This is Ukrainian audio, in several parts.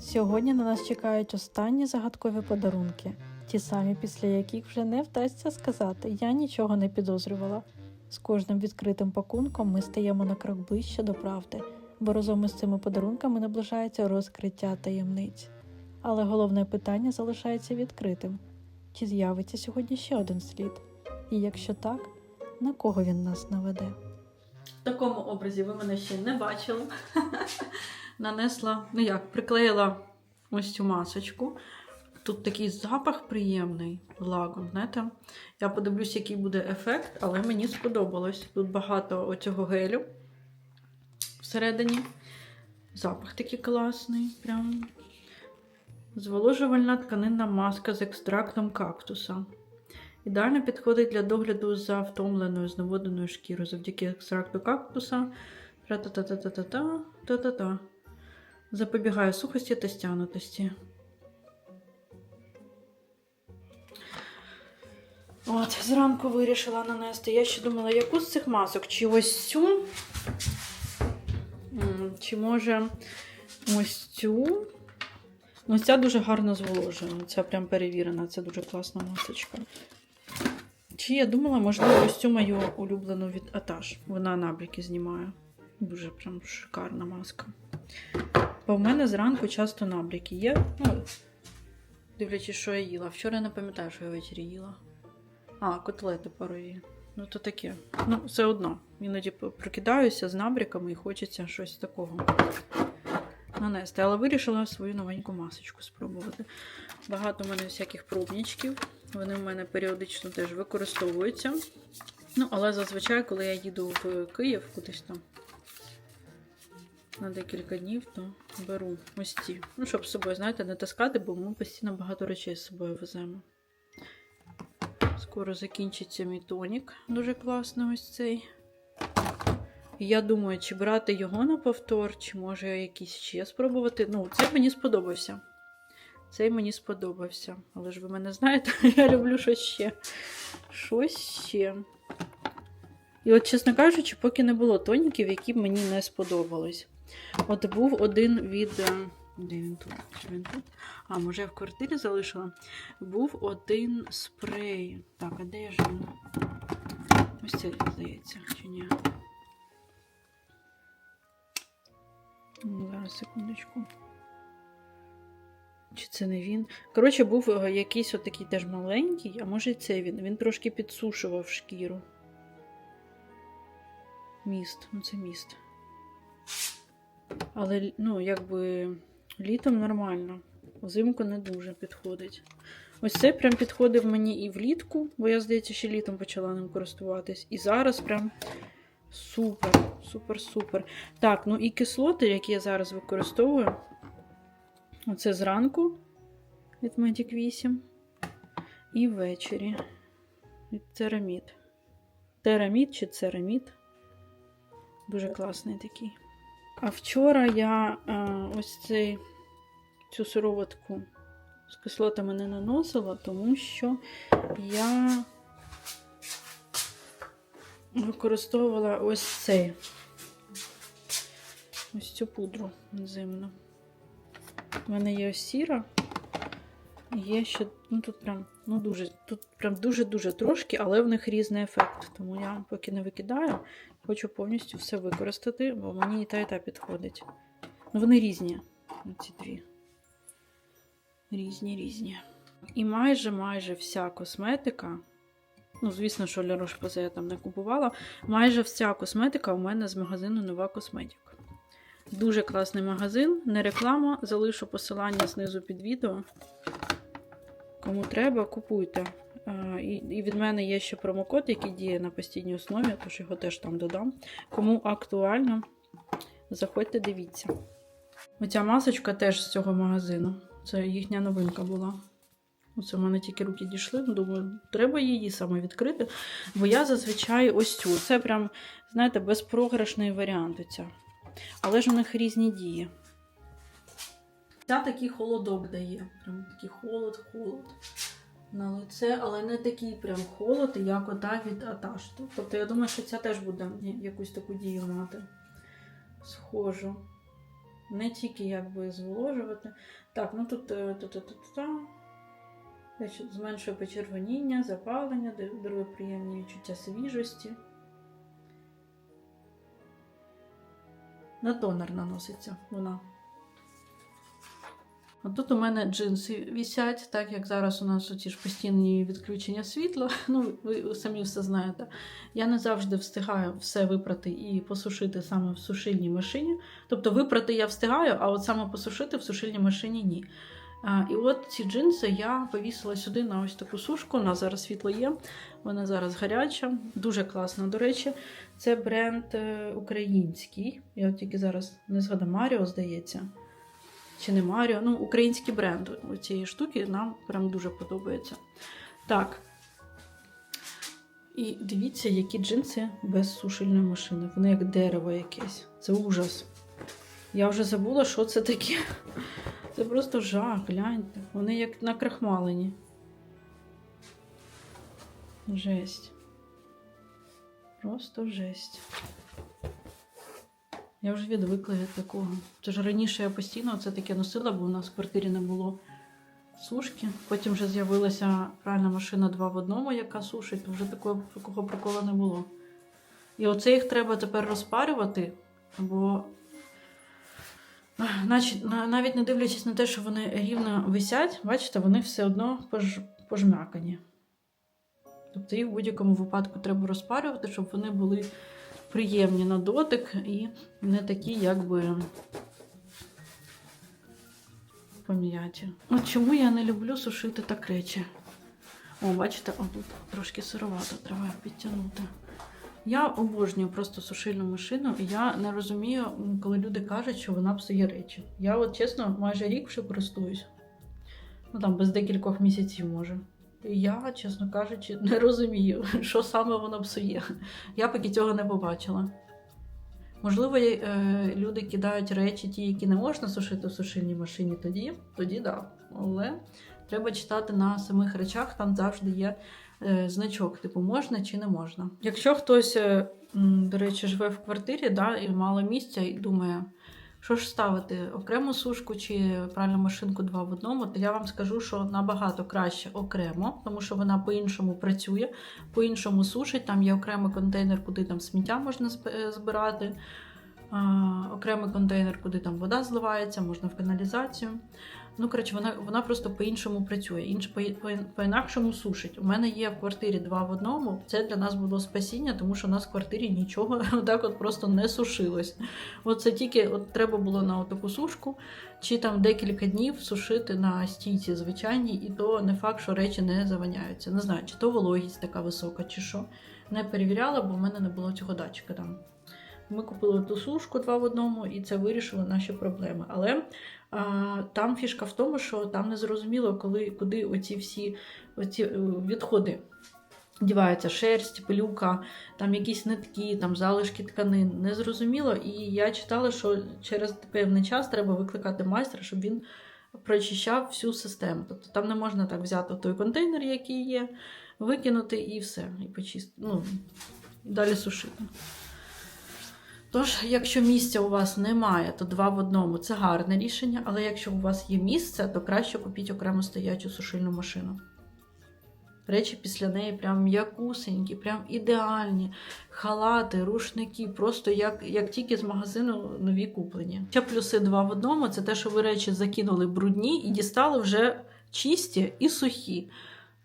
Сьогодні на нас чекають останні загадкові подарунки, ті самі, після яких вже не вдасться сказати я нічого не підозрювала. З кожним відкритим пакунком ми стаємо на крок ближче до правди, бо разом із цими подарунками наближається розкриття таємниць. Але головне питання залишається відкритим: чи з'явиться сьогодні ще один слід? І якщо так, на кого він нас наведе? В такому образі ви мене ще не бачили. Нанесла, ну як, приклеїла ось цю масочку. Тут такий запах приємний лагом, знаєте. Я подивлюсь, який буде ефект, але мені сподобалось. Тут багато оцього гелю всередині. Запах такий класний. Прям. Зволожувальна тканинна маска з екстрактом кактуса. Ідеально підходить для догляду за втомленою зневоденою шкірою завдяки екстракту кактуса. Тра-та-та-та-та-та, та-та-та. Запобігає сухості та стягнутості. От, зранку вирішила нанести. Я ще думала, яку з цих масок? Чи ось цю? Чи може ось цю? Ну, ця дуже гарно зволожує. Ця прям перевірена, це дуже класна масочка. Чи я думала, можливо, ось цю мою улюблену від Аташ. Вона набряки знімає. Дуже прям шикарна маска. Бо в мене зранку часто набряки є. Ну, дивлячись, що я їла. Вчора не пам'ятаю, що я ввечері їла. А, котлети парові. Ну, то таке. Ну, все одно. Іноді прокидаюся з набряками і хочеться щось такого нанести. Але вирішила свою новеньку масочку спробувати. Багато в мене всяких пробничків. Вони в мене періодично теж використовуються. Ну, але зазвичай, коли я їду в Київ кудись там на декілька днів, то беру ось ці. Ну, щоб з собою, знаєте, не таскати, бо ми постійно багато речей з собою веземо. Скоро закінчиться мій тонік. Дуже класний ось цей. Я думаю, чи брати його на повтор, чи може якийсь ще спробувати. Ну, цей мені сподобався. Цей мені сподобався. Але ж ви мене знаєте, я люблю щось ще. Щось ще. І от, чесно кажучи, поки не було тоніків, які б мені не сподобались. От був один від. е, Де він тут? Він тут? А, може, я в квартирі залишила. Був один спрей. Так, а де ж він? Ось це, здається, чи ні? Ну, Зараз, секундочку. Чи це не він? Коротше, був е, якийсь отакий теж маленький, а може і це він. Він трошки підсушував шкіру. Міст, ну це міст. Але, ну, якби літом нормально. Взимку не дуже підходить. Ось це прям підходив мені і влітку, бо я, здається, ще літом почала ним користуватись. І зараз прям супер, супер, супер. Так, ну і кислоти, які я зараз використовую. Оце зранку від Magic 8. І ввечері від Терамід. Терамід чи церамід. Дуже класний такий. А вчора я е, ось цей, цю сироватку з кислотами не наносила, тому що я використовувала ось цей ось цю пудру зимну. У мене є ось сіра. Є ще, ну тут прям, ну дуже, тут прям дуже-дуже трошки, але в них різний ефект. Тому я поки не викидаю, хочу повністю все використати, бо мені і та, і та підходить. Ну, вони різні, ці дві. Різні, різні. І майже майже вся косметика. Ну, звісно, що для Рошпазе я там не купувала. Майже вся косметика у мене з магазину Нова Косметика. Дуже класний магазин, не реклама. Залишу посилання знизу під відео. Кому треба, купуйте. І і від мене є ще промокод, який діє на постійній основі, тож його теж там додам. Кому актуально, заходьте, дивіться. Оця масочка теж з цього магазину. Це їхня новинка була. Оце в мене тільки руки дійшли. Думаю, треба її саме відкрити. Бо я зазвичай ось цю. Це прям, знаєте, безпрограшний варіант. Оця. Але ж у них різні дії. Ця такий холодок дає. Прям такий холод-холод на лице, але не такий прям холод, як ота від Аташ. Тобто я думаю, що ця теж буде якусь таку дію мати. схожу. Не тільки якби зволожувати. Так, ну тут е, та-та-та-та. Зменшує почервоніння, запалення, дарує приємні відчуття свіжості. На тонер наноситься вона. От тут у мене джинси вісять, так як зараз у нас оці ж постійні відключення світла. Ну, ви самі все знаєте. Я не завжди встигаю все випрати і посушити саме в сушильній машині. Тобто випрати я встигаю, а от саме посушити в сушильній машині ні. І от ці джинси я повісила сюди на ось таку сушку. Нас зараз світло є, вона зараз гаряча, дуже класна, до речі. Це бренд е, український. Я от тільки зараз не згадаю, Маріо, здається. Чи не Маріо, ну, український бренд цієї штуки нам прям дуже подобається. Так. І дивіться, які джинси без сушильної машини. Вони як дерево якесь. Це ужас. Я вже забула, що це таке. Це просто жах, гляньте. Вони як накрахмалені. Жесть. Просто жесть. Я вже відвикла від такого. Тож раніше я постійно це таке носила, бо у нас в квартирі не було сушки. Потім вже з'явилася пральна машина 2 в одному, яка сушить, то вже такого, такого прикола не було. І оце їх треба тепер розпарювати, бо навіть не дивлячись на те, що вони рівно висять, бачите, вони все одно пож... пожмякані. Тобто їх в будь-якому випадку треба розпарювати, щоб вони були приємні на дотик і не такі, якби пом'яті. От чому я не люблю сушити так речі? О, бачите, о, тут трошки сировато, треба підтягнути. Я обожнюю просто сушильну машину, і я не розумію, коли люди кажуть, що вона псує речі. Я, от чесно, майже рік вже користуюсь. Ну там без декількох місяців може. І я, чесно кажучи, не розумію, що саме вона псує. Я поки цього не побачила. Можливо, е, люди кидають речі, ті, які не можна сушити в сушильній машині, тоді, тоді да. Але треба читати на самих речах, там завжди є значок, типу, можна чи не можна. Якщо хтось, е, до речі, живе в квартирі да, і мало місця, і думає, що ж ставити, окрему сушку чи пральну машинку два в одному, то я вам скажу, що набагато краще окремо, тому що вона по-іншому працює, по-іншому сушить. Там є окремий контейнер, куди там сміття можна збирати. Окремий контейнер, куди там вода зливається, можна в каналізацію. Ну, коротше, вона вона просто по-іншому працює, інш, по, по, по-інакшому сушить. У мене є в квартирі два в одному. Це для нас було спасіння, тому що у нас в квартирі нічого так от просто не сушилось. От це тільки от треба було на таку сушку, чи там декілька днів сушити на стійці звичайній, і то не факт, що речі не заваняються. Не знаю, чи то вологість така висока, чи що. Не перевіряла, бо в мене не було цього датчика там. Ми купили ту сушку два в одному, і це вирішило наші проблеми. Але а, там фішка в тому, що там не зрозуміло, коли, куди оці всі оці е, відходи діваються, шерсть, пилюка, там якісь нитки, там залишки тканин. Не зрозуміло. І я читала, що через певний час треба викликати майстра, щоб він прочищав всю систему. Тобто там не можна так взяти той контейнер, який є, викинути і все, і почистити. Ну, далі сушити. Тож, якщо місця у вас немає, то два в одному це гарне рішення, але якщо у вас є місце, то краще купіть окремо стоячу сушильну машину. Речі після неї прям м'якусенькі, прям ідеальні. Халати, рушники, просто як як тільки з магазину нові куплені. Ще плюси два в одному це те, що ви речі закинули брудні і дістали вже чисті і сухі.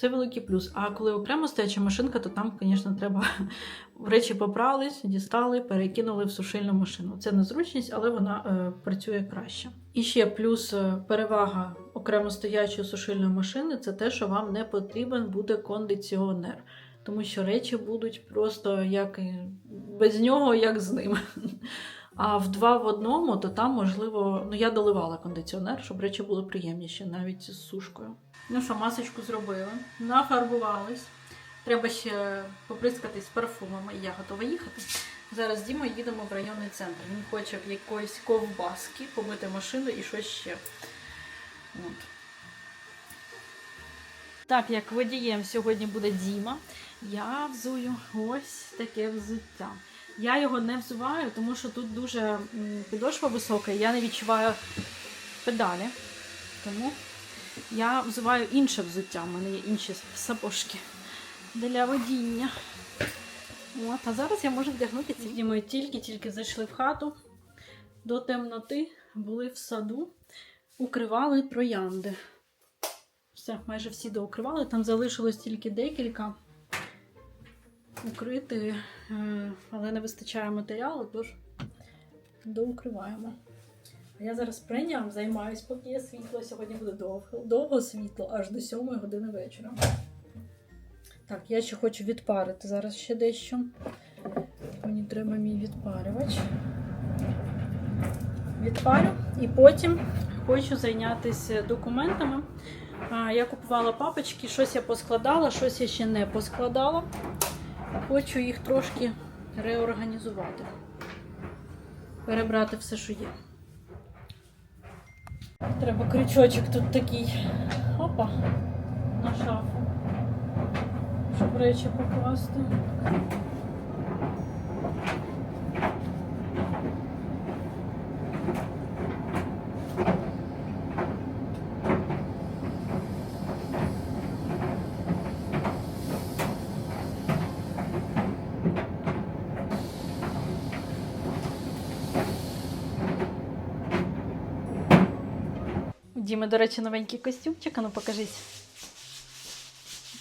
Це великий плюс. А коли окремо стояча машинка, то там, звісно, треба речі попрались, дістали, перекинули в сушильну машину. Це незручність, але вона е, працює краще. І ще плюс е, перевага окремо стоячої сушильної машини це те, що вам не потрібен буде кондиціонер. Тому що речі будуть просто як без нього, як з ним. А в два в одному, то там, можливо, ну я доливала кондиціонер, щоб речі були приємніші навіть з сушкою. Ну що, масочку зробила, нафарбувались. Треба ще поприскатись парфумами, я готова їхати. Зараз з Дімою їдемо в районний центр. Він хоче в якоїсь ковбаски, помити машину і щось ще. От. Так, як водієм сьогодні буде Діма, я взую ось таке взуття. Я його не взуваю, тому що тут дуже підошва висока, і я не відчуваю педалі. Тому я взуваю інше взуття. У мене є інші сапожки для водіння. От, а зараз я можу вдягнути ці. Ми тільки-тільки зайшли в хату до темноти, були в саду, укривали троянди. Все, майже всі доукривали. Там залишилось тільки декілька укрити, е, але не вистачає матеріалу, тож доукриваємо. Я зараз прийням займаюсь, поки є світло. Сьогодні буде довго, довго світло, аж до 7 години вечора. Так, я ще хочу відпарити зараз ще дещо. Мені треба мій відпарювач. Відпарю і потім хочу зайнятися документами. Я купувала папочки, щось я поскладала, щось я ще не поскладала. Хочу їх трошки реорганізувати. Перебрати все, що є. Треба крючочок тут такий. Опа, на шафу. Щоб речі покласти. Діми, до речі, новенький костюмчик, а ну покажись.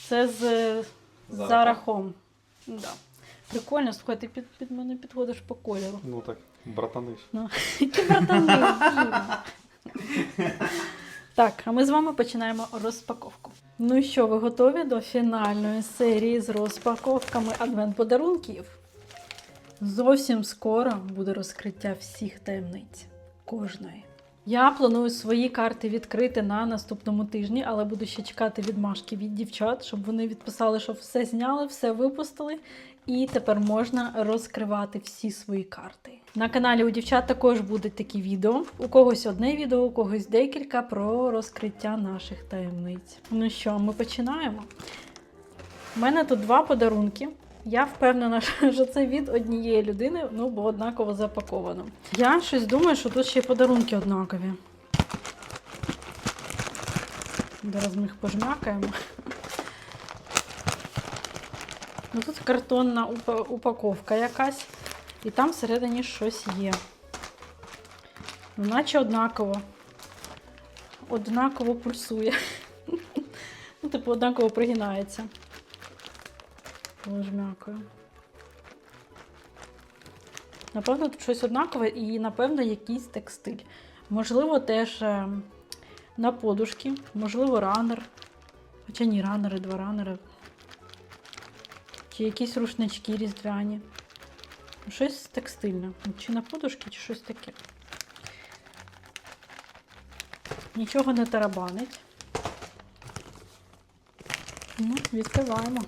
Це з. Зарахом. Да. Прикольно, слухай, ти під, під мене підходиш по кольору. Ну так, братани ж. Які братани, Діма. Так, а ми з вами починаємо розпаковку. Ну що, ви готові до фінальної серії з розпаковками адвент-подарунків? Зовсім скоро буде розкриття всіх таємниць. Кожної. Я планую свої карти відкрити на наступному тижні, але буду ще чекати відмашки від дівчат, щоб вони відписали, що все зняли, все випустили. І тепер можна розкривати всі свої карти. На каналі у дівчат також будуть такі відео. У когось одне відео, у когось декілька про розкриття наших таємниць. Ну що, ми починаємо. У мене тут два подарунки. Я впевнена, що це від однієї людини, ну бо однаково запаковано. Я щось думаю, що тут ще й подарунки однакові. Зараз ми їх пожмякаємо. Ну, тут картонна упаковка якась, і там всередині щось є. Ну, наче однаково. Однаково пульсує. Ну, типу, однаково пригинається. Пожмякаю. Напевно, тут щось однакове і, напевно, якийсь текстиль. Можливо, теж е, на подушки, можливо, ранер. Хоча ні, ранери, два ранери. Чи якісь рушнички різдвяні. Щось текстильне. Чи на подушки, чи щось таке. Нічого не тарабанить. Ну, відкриваємо.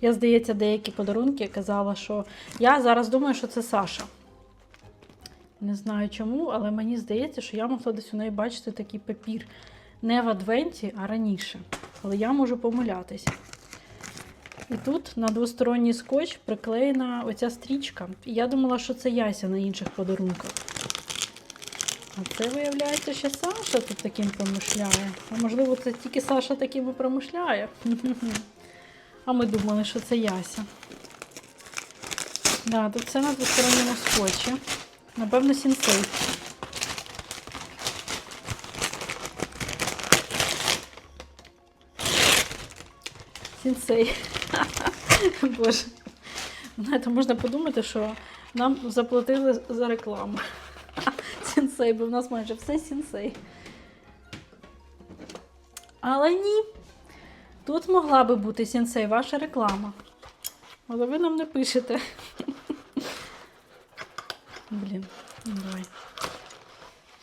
Я, здається, деякі подарунки казала, що я зараз думаю, що це Саша. Не знаю чому, але мені здається, що я могла десь у неї бачити такий папір. Не в адвенті, а раніше. Але я можу помилятися. І тут на двосторонній скотч приклеєна оця стрічка. І я думала, що це Яся на інших подарунках. А це, виявляється, ще Саша тут таким промишляє. А можливо, це тільки Саша таким і промишляє. А ми думали, що це Яся. Да, тут все на двосторонньому скотчі. Напевно, сінсей. Сінсей. Боже. Знаєте, можна подумати, що нам заплатили за рекламу. Сінсей, бо в нас майже все сінсей. Але ні. Тут могла би бути сінсей, ваша реклама. Але ви нам не пишете. Блін, ну давай.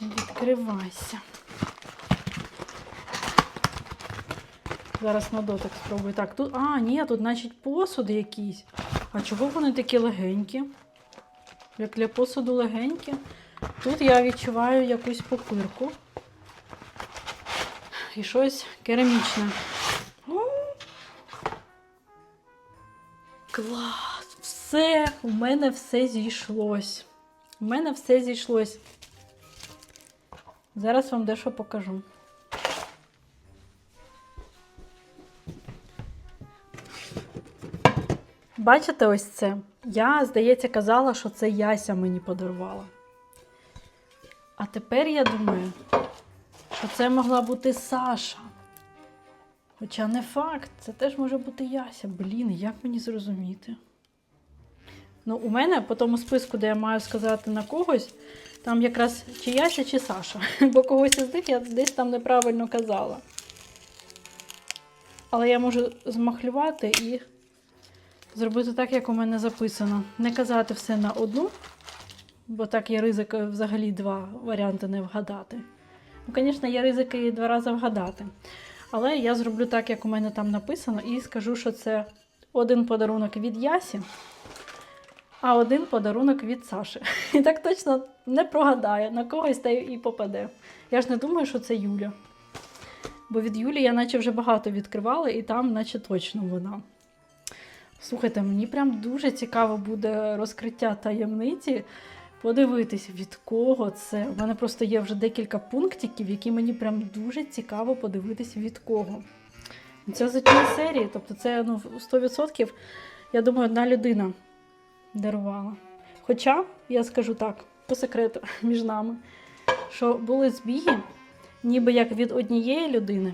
Відкривайся. Зараз на дотик спробую. Так, тут. А, ні, тут, значить, посуд якийсь. А чого вони такі легенькі? Як для посуду легенькі. Тут я відчуваю якусь пупирку. і щось керамічне. Клас! Все! У мене все зійшлось. У мене все зійшлось. Зараз вам дещо покажу. Бачите ось це? Я, здається, казала, що це Яся мені подарувала. А тепер я думаю, що це могла бути Саша. Хоча не факт, це теж може бути Яся. Блін, як мені зрозуміти? Ну, у мене по тому списку, де я маю сказати на когось, там якраз чи Яся, чи Саша. Бо когось із них я десь там неправильно казала. Але я можу змахлювати і зробити так, як у мене записано. Не казати все на одну, бо так є ризик е, взагалі два варіанти не вгадати. Ну, звісно, є ризики і два рази вгадати. Але я зроблю так, як у мене там написано, і скажу, що це один подарунок від Ясі, а один подарунок від Саші. І так точно не прогадаю, на когось та і попаде. Я ж не думаю, що це Юля. Бо від Юлі я наче вже багато відкривала, і там, наче точно вона. Слухайте, мені прям дуже цікаво буде розкриття таємниці. Подивитись, від кого це. У мене просто є вже декілька пунктиків, які мені прям дуже цікаво подивитись від кого. Це з однієї серії, тобто це ну, 100%, я думаю, одна людина дарувала. Хоча, я скажу так, по секрету між нами, що були збіги, ніби як від однієї людини,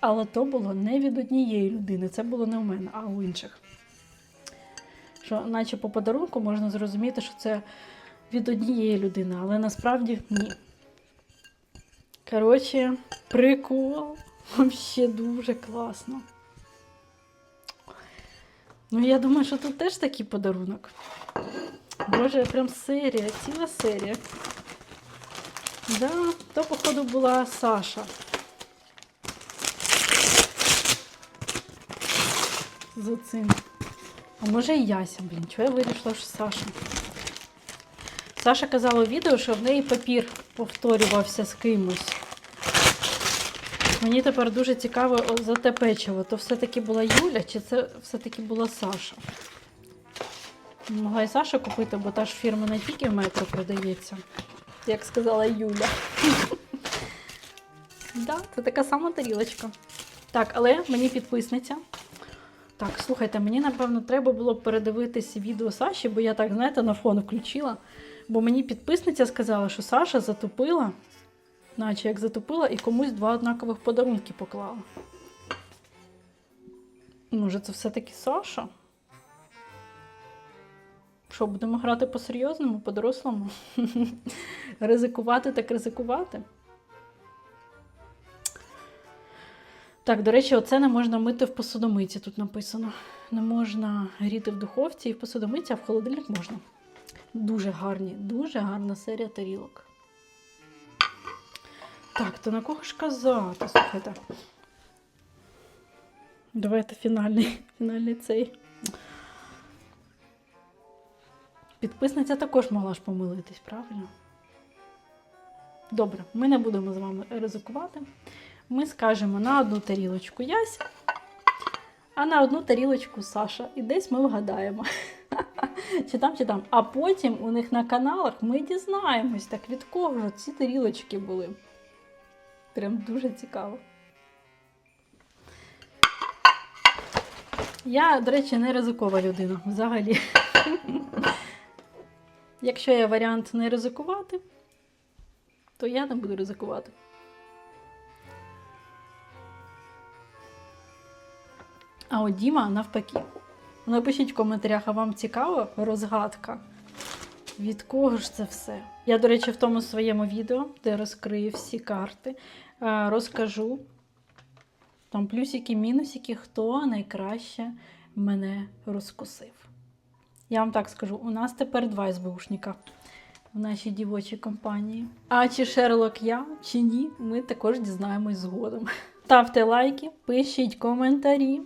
але то було не від однієї людини, це було не у мене, а у інших. Що, наче по подарунку можна зрозуміти, що це від однієї людини, але насправді ні. Коротше, прикол. Взагалі дуже класно. Ну, я думаю, що тут теж такий подарунок. Боже, прям серія, ціла серія. Да, то, походу, була Саша. З цим. А може і Яся, блін, чого я вирішила, що Саша? Саша казала у відео, що в неї папір повторювався з кимось. Мені тепер дуже цікаво за те печиво. То все-таки була Юля, чи це все-таки була Саша? Могла і Саша купити, бо та ж фірма не тільки в метро продається, як сказала Юля. Да, це така сама тарілочка. Так, але мені підписниця. Так, слухайте, мені напевно треба було передивитись відео Саші, бо я так, знаєте, на фон включила. Бо мені підписниця сказала, що Саша затупила, наче як затупила, і комусь два однакових подарунки поклала. Може, це все-таки Саша? Що, будемо грати по-серйозному, по-дорослому? ризикувати так ризикувати. Так, до речі, оце не можна мити в посудомиці, тут написано. Не можна гріти в духовці і в посудомиці, а в холодильник можна. Дуже гарні, дуже гарна серія тарілок. Так, то на кого ж казати? Слухайте. Давайте фінальний, фінальний цей. Підписниця також могла ж помилитись, правильно? Добре, ми не будемо з вами ризикувати. Ми скажемо на одну тарілочку Ясь, а на одну тарілочку Саша. І десь ми вгадаємо. Чи там, чи там. А потім у них на каналах ми дізнаємось, так від кого ж ці тарілочки були. Прям дуже цікаво. Я, до речі, не ризикова людина взагалі. Якщо є варіант не ризикувати, то я не буду ризикувати. А от Діма навпаки. Напишіть в коментарях, а вам цікава розгадка? Від кого ж це все? Я, до речі, в тому своєму відео, де розкрию всі карти, е, розкажу там плюсики, мінусики, хто найкраще мене розкусив. Я вам так скажу: у нас тепер два СБУшника в нашій дівочій компанії. А чи Шерлок я, чи ні, ми також дізнаємось згодом. Ставте лайки, пишіть коментарі.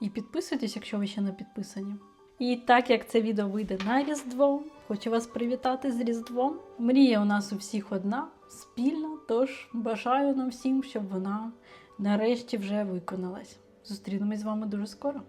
І підписуйтесь, якщо ви ще не підписані. І так як це відео вийде на Різдво, хочу вас привітати з Різдвом. Мрія у нас у всіх одна спільна Тож бажаю нам всім, щоб вона нарешті вже виконалась. Зустрінемось з вами дуже скоро.